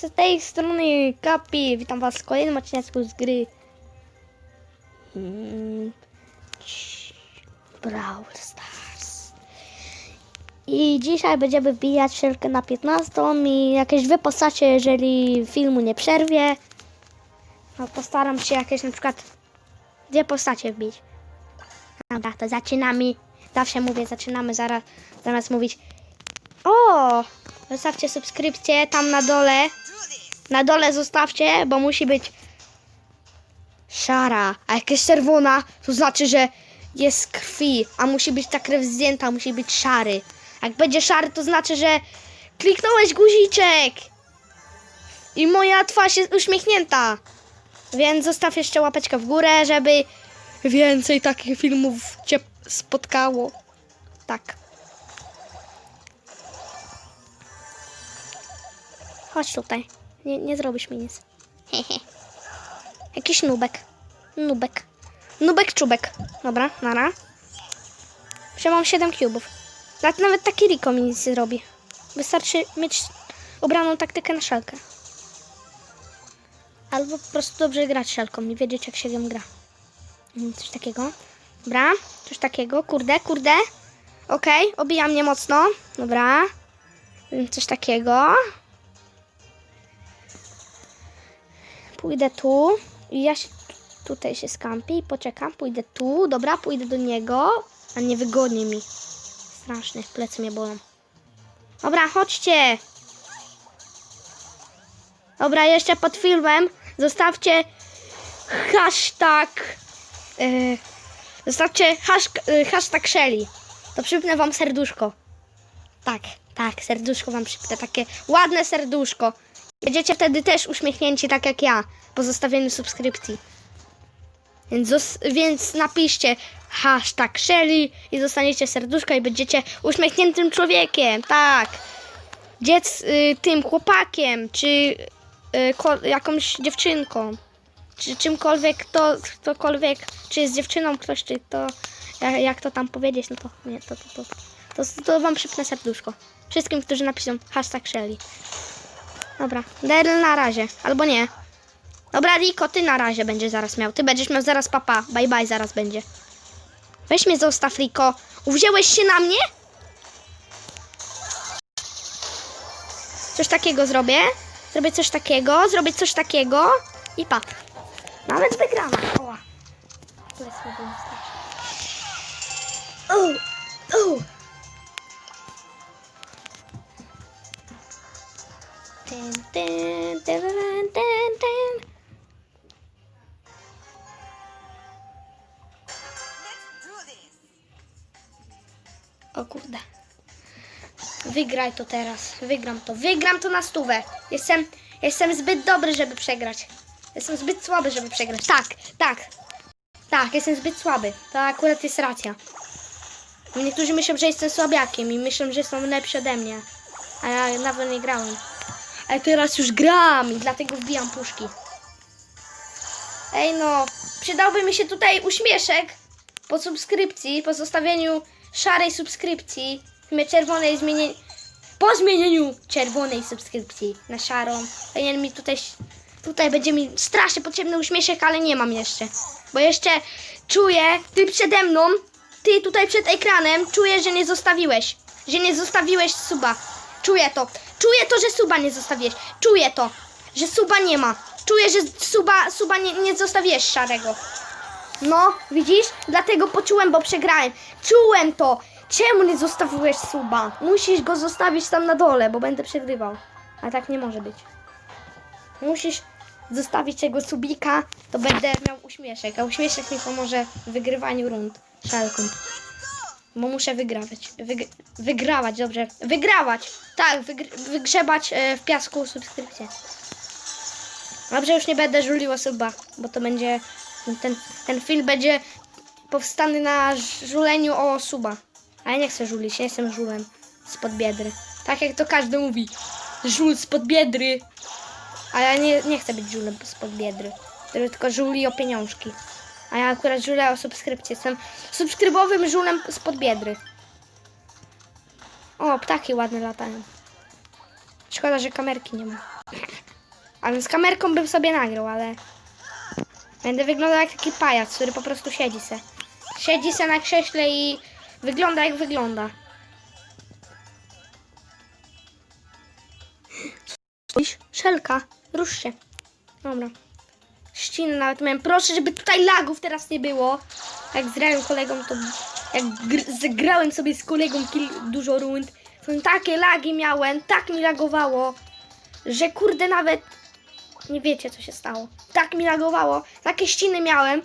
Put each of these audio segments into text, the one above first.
z tej strony Kapi. Witam was w kolejnym odcinku z gry mm, Brawl Stars. I dzisiaj będziemy wbijać szelkę na 15 i jakieś dwie postacie, jeżeli filmu nie przerwie. No postaram się jakieś na przykład dwie postacie wbić. Dobra, to zaczynamy. Zawsze mówię, zaczynamy zaraz, zamiast mówić o! Zostawcie subskrypcję tam na dole. Na dole zostawcie, bo musi być szara. A jak jest czerwona, to znaczy, że jest krwi. A musi być ta krew zdjęta, musi być szary. Jak będzie szary, to znaczy, że kliknąłeś guziczek. I moja twarz jest uśmiechnięta. Więc zostaw jeszcze łapeczkę w górę, żeby więcej takich filmów cię spotkało. Tak. Chodź tutaj. Nie, nie zrobisz mi nic. Hehe. Jakiś nubek. Nubek. Nubek czubek. Dobra, nara. Że mam 7 cubów. Nawet, taki Riko mi nic nie zrobi. Wystarczy mieć ubraną taktykę na szalkę. Albo po prostu dobrze grać szalką i wiedzieć jak się ją gra. Mm, Coś takiego. Dobra, coś takiego. Kurde, kurde. Okej, obija mnie mocno. Dobra. Coś takiego. Pójdę tu i ja się tutaj się skampię i poczekam. Pójdę tu, dobra, pójdę do niego, a nie wygodnie mi. Strasznie, plecy mnie bolą. Dobra, chodźcie. Dobra, jeszcze pod filmem zostawcie hashtag. Yy, zostawcie hasz, yy, hashtag Shelly. To przypnę wam serduszko. Tak, tak, serduszko wam przypnę. Takie ładne serduszko. Będziecie wtedy też uśmiechnięci tak jak ja po zostawieniu subskrypcji. Więc, więc napiszcie hashtag Shelly i dostaniecie serduszko i będziecie uśmiechniętym człowiekiem. Tak. Dziec y, tym chłopakiem, czy y, jakąś dziewczynką. Czy czymkolwiek, to, ktokolwiek, czy jest dziewczyną ktoś, czy to, jak, jak to tam powiedzieć, no to nie, to, to, to, to, to wam przypnę serduszko. Wszystkim, którzy napiszą hashtag Shelly. Dobra, Daryl na razie, albo nie. Dobra, Riko, ty na razie będzie zaraz miał. Ty będziesz miał zaraz papa. Bye bye zaraz będzie. Weź mnie zostaw, Riko. Uwziąłeś się na mnie? Coś takiego zrobię. Zrobię coś takiego, zrobię coś takiego i pat. Nawet wygrana. Oła. Lecz ten, ten, ten. O kurde. Wygraj to teraz. Wygram to. Wygram to na stówę. Jestem, jestem zbyt dobry, żeby przegrać. Jestem zbyt słaby, żeby przegrać. Tak, tak. Tak, jestem zbyt słaby. To akurat jest racja. Niektórzy myślą, że jestem słabiakiem i myślą, że są lepsi ode mnie. A ja nawet nie grałem. Ale teraz już gram i dlatego wbijam puszki. Ej no, przydałby mi się tutaj uśmieszek po subskrypcji, po zostawieniu szarej subskrypcji, w czerwonej zmienieniu, po zmienieniu czerwonej subskrypcji na szarą. Powinien mi tutaj, tutaj będzie mi strasznie potrzebny uśmieszek, ale nie mam jeszcze. Bo jeszcze czuję, ty przede mną, ty tutaj przed ekranem, czuję, że nie zostawiłeś, że nie zostawiłeś suba. Czuję to. Czuję to, że suba nie zostawiłeś. Czuję to, że suba nie ma. Czuję, że suba, suba nie, nie zostawiłeś szarego. No, widzisz? Dlatego poczułem, bo przegrałem. Czułem to. Czemu nie zostawiłeś suba? Musisz go zostawić tam na dole, bo będę przegrywał. A tak nie może być. Musisz zostawić tego subika, to będę miał uśmieszek. A uśmieszek mi pomoże w wygrywaniu rund szalką. Bo muszę wygrawać. Wyg wygrawać, dobrze. Wygrawać! Tak, wygr wygrzebać e, w piasku subskrypcję. Dobrze, już nie będę żuliła suba, bo to będzie. Ten, ten film będzie powstany na żuleniu o suba. A ja nie chcę żulić, ja jestem żulem spod biedry. Tak jak to każdy mówi. Żul spod biedry. A ja nie, nie chcę być żulem spod biedry. Tylko żuli o pieniążki. A ja akurat żulę o subskrypcję. Jestem subskrybowym żulem spod biedry. O, ptaki ładne latają. Szkoda, że kamerki nie ma. A więc kamerką bym sobie nagrał, ale... Będę wyglądał jak taki pajac, który po prostu siedzi se. Siedzi se na krześle i wygląda jak wygląda. Szelka, rusz się. Dobra. Ściny nawet miałem. Proszę, żeby tutaj lagów teraz nie było. Jak grałem kolegą, to jak gr- zagrałem sobie z kolegą dużo rund, to takie lagi miałem, tak mi lagowało, że kurde nawet nie wiecie co się stało. Tak mi lagowało, takie ściny miałem,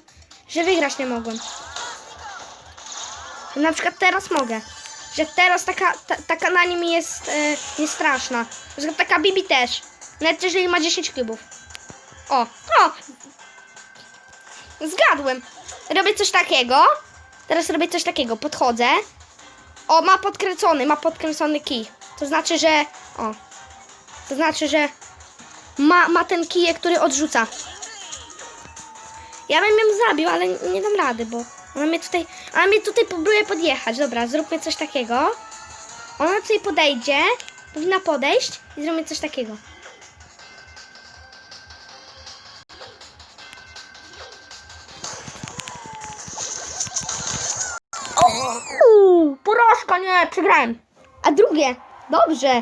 że wygrać nie mogłem. Na przykład teraz mogę. Że teraz taka, ta, taka na nim jest e, nie straszna. Na przykład taka Bibi też. Nawet jeżeli ma 10 klubów. O, o! Zgadłem. Robię coś takiego. Teraz robię coś takiego. Podchodzę. O, ma podkręcony, ma podkręcony kij. To znaczy, że... O. To znaczy, że ma, ma ten kijek, który odrzuca. Ja bym ją zabił, ale nie dam rady, bo ona mnie tutaj... Ona mnie tutaj próbuje podjechać. Dobra, zróbmy coś takiego. Ona tutaj podejdzie. Powinna podejść i zrobimy coś takiego. Przegrałem. A drugie, dobrze.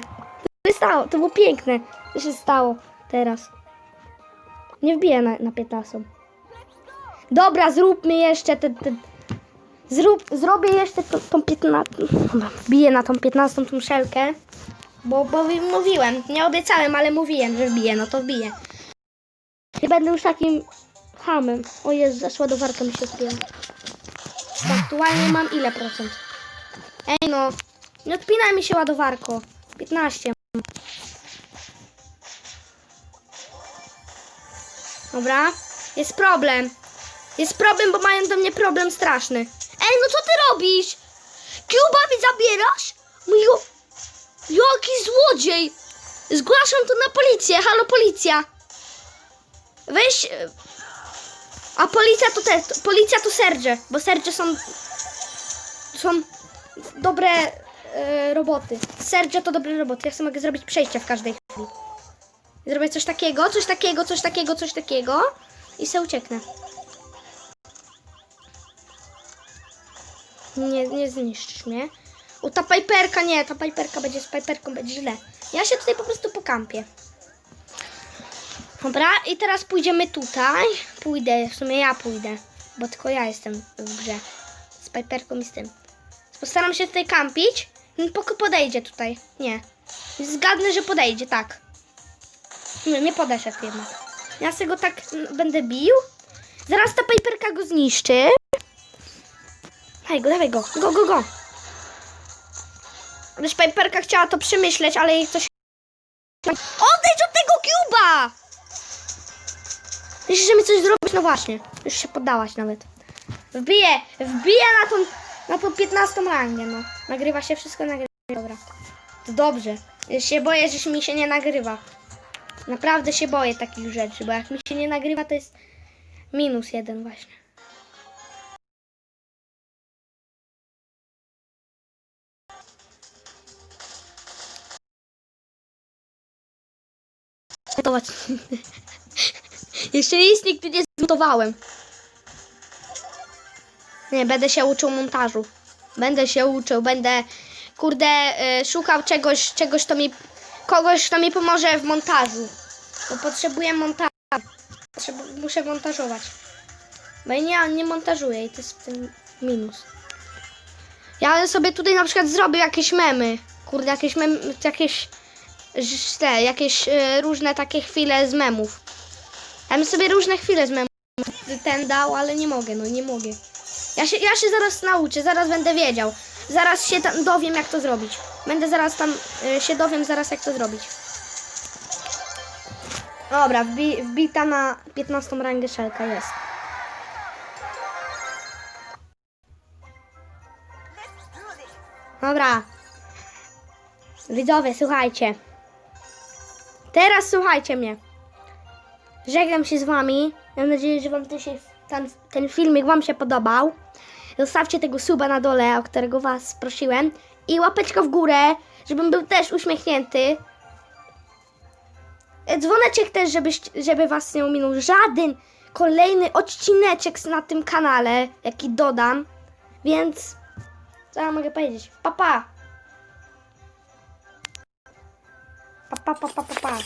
To stało, to było piękne. Co się stało teraz? Nie wbiję na, na 15. Dobra, zróbmy jeszcze ten, ten zrób, zrobię jeszcze tą, tą 15. Dobra, wbiję na tą 15 tą szelkę. Bo, bo mówiłem, nie obiecałem, ale mówiłem, że wbiję, no to wbiję. Nie będę już takim hamem. O Jezu, zaś ładowarka mi się odbiła. Aktualnie mam ile procent? Ej no, nie odpinaj mi się ładowarko. 15. Dobra, jest problem. Jest problem, bo mają do mnie problem straszny. Ej, no co ty robisz? Kuba mi zabierasz? Mój... Jaki złodziej! Zgłaszam to na policję. Halo, policja. Weź... e, A policja to te, policja to Serge, bo Serge są są dobre e, roboty. Serge to dobre roboty. Ja sobie mogę zrobić przejście w każdej chwili. Zrobię coś takiego, coś takiego, coś takiego, coś takiego i se ucieknę. Nie, nie zniszczysz mnie. U ta piperka nie, ta piperka będzie z piperką będzie źle. Ja się tutaj po prostu pokampię. Dobra, i teraz pójdziemy tutaj. Pójdę, w sumie ja pójdę, bo tylko ja jestem w grze. Z piperką i z tym. Postaram się tutaj kampić. Poko podejdzie tutaj. Nie. Zgadnę, że podejdzie, tak. Nie, nie podeszedł jednak. Ja sobie go tak mm, będę bił. Zaraz ta piperka go zniszczy. Daj go, dawaj go. Go, go, go. Gdyż piperka chciała to przemyśleć, ale jej coś... Odejdź od tego cuba! Myślisz, że mi coś zrobisz? No właśnie. Już się poddałaś nawet. Wbiję, wbiję na tą, na tą 15 rangę, no. Nagrywa się, wszystko nagrywa. Dobra. To dobrze. Ja się boję, że mi się nie nagrywa. Naprawdę się boję takich rzeczy, bo jak mi się nie nagrywa, to jest minus jeden właśnie. Zobacz. Jeszcze nic nigdy nie zmontowałem. Nie, będę się uczył montażu. Będę się uczył, będę, kurde, y, szukał czegoś, czegoś, to mi, kogoś, kto mi pomoże w montażu. Bo potrzebuję montażu. Potrzebu- muszę montażować. Bo nie, nie montażuję i to jest ten minus. Ja sobie tutaj na przykład zrobię jakieś memy. Kurde, jakieś mem, jakieś, te, jakieś y, różne takie chwile z memów. Ja bym sobie różne chwile z memów ten dał, ale nie mogę, no nie mogę. Ja się, ja się zaraz nauczę, zaraz będę wiedział. Zaraz się tam dowiem, jak to zrobić. Będę zaraz tam y, się dowiem, zaraz jak to zrobić. Dobra, wbi, wbita na 15 rangę szelka jest. Dobra. Widzowie, słuchajcie. Teraz słuchajcie mnie. Żegnam się z wami. Mam nadzieję, że wam ten, się, ten, ten filmik wam się podobał. Zostawcie tego suba na dole, o którego was prosiłem. I łapeczka w górę, żebym był też uśmiechnięty. E, Dzwoneczek też, żeby, żeby was nie ominął żaden kolejny odcineczek na tym kanale, jaki dodam. Więc co ja mogę powiedzieć? Pa pa! Pa pa pa pa pa pa.